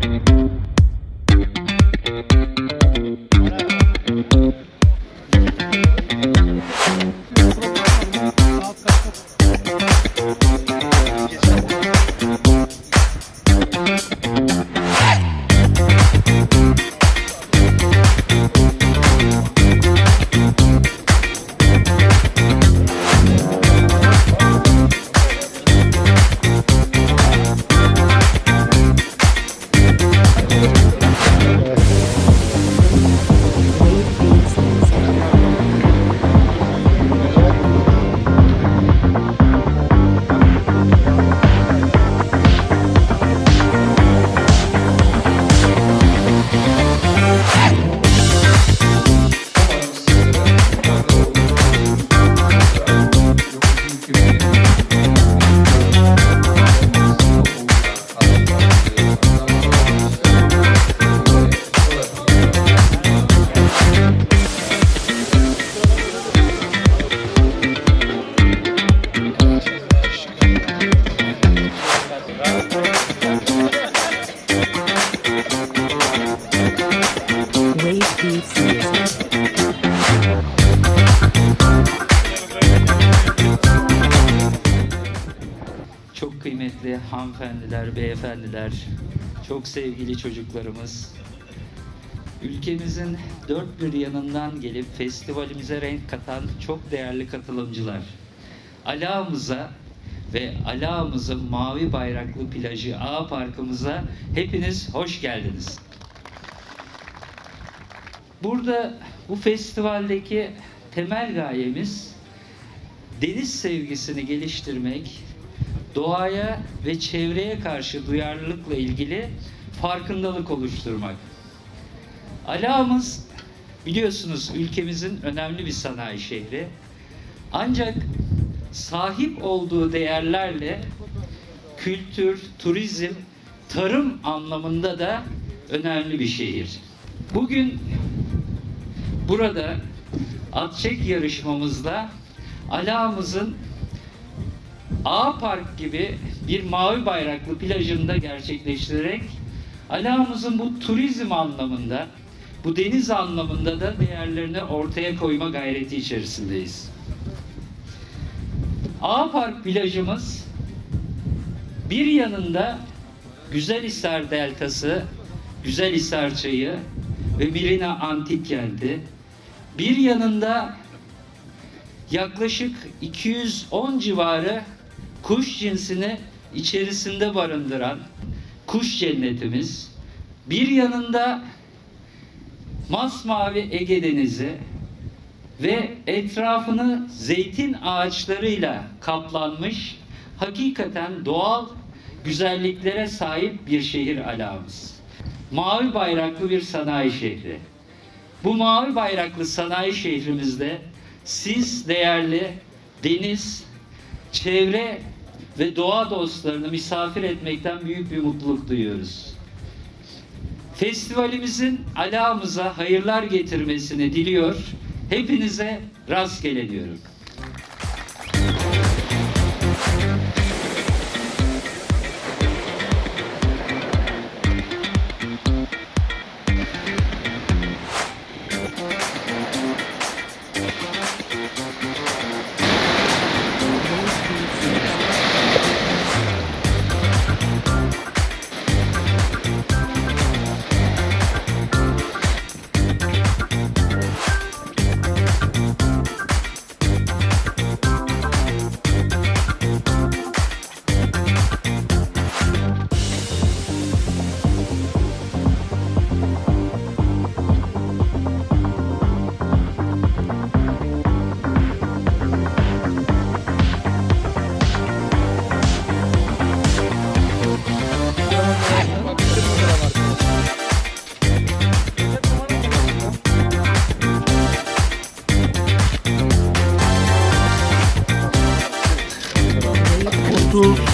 Thank you. Çok kıymetli hanımefendiler, beyefendiler, çok sevgili çocuklarımız, ülkemizin dört bir yanından gelip festivalimize renk katan çok değerli katılımcılar. Alağımıza ve Alağımızın mavi bayraklı plajı A Parkımıza hepiniz hoş geldiniz. Burada bu festivaldeki temel gayemiz deniz sevgisini geliştirmek, doğaya ve çevreye karşı duyarlılıkla ilgili farkındalık oluşturmak. Alağımız biliyorsunuz ülkemizin önemli bir sanayi şehri. Ancak sahip olduğu değerlerle kültür, turizm, tarım anlamında da önemli bir şehir. Bugün burada atçek yarışmamızda Alağımızın A Park gibi bir mavi bayraklı plajında gerçekleştirerek Alağımızın bu turizm anlamında, bu deniz anlamında da değerlerini ortaya koyma gayreti içerisindeyiz. A Park plajımız bir yanında Güzelhisar Deltası, Güzelhisar Çayı ve Mirina Antik Kenti, bir yanında yaklaşık 210 civarı kuş cinsini içerisinde barındıran kuş cennetimiz, bir yanında masmavi Ege Denizi ve etrafını zeytin ağaçlarıyla kaplanmış hakikaten doğal güzelliklere sahip bir şehir alamız. Mavi bayraklı bir sanayi şehri. Bu mavi bayraklı sanayi şehrimizde siz değerli deniz, çevre ve doğa dostlarını misafir etmekten büyük bir mutluluk duyuyoruz. Festivalimizin alamıza hayırlar getirmesini diliyor. Hepinize rastgele diyorum. Rico.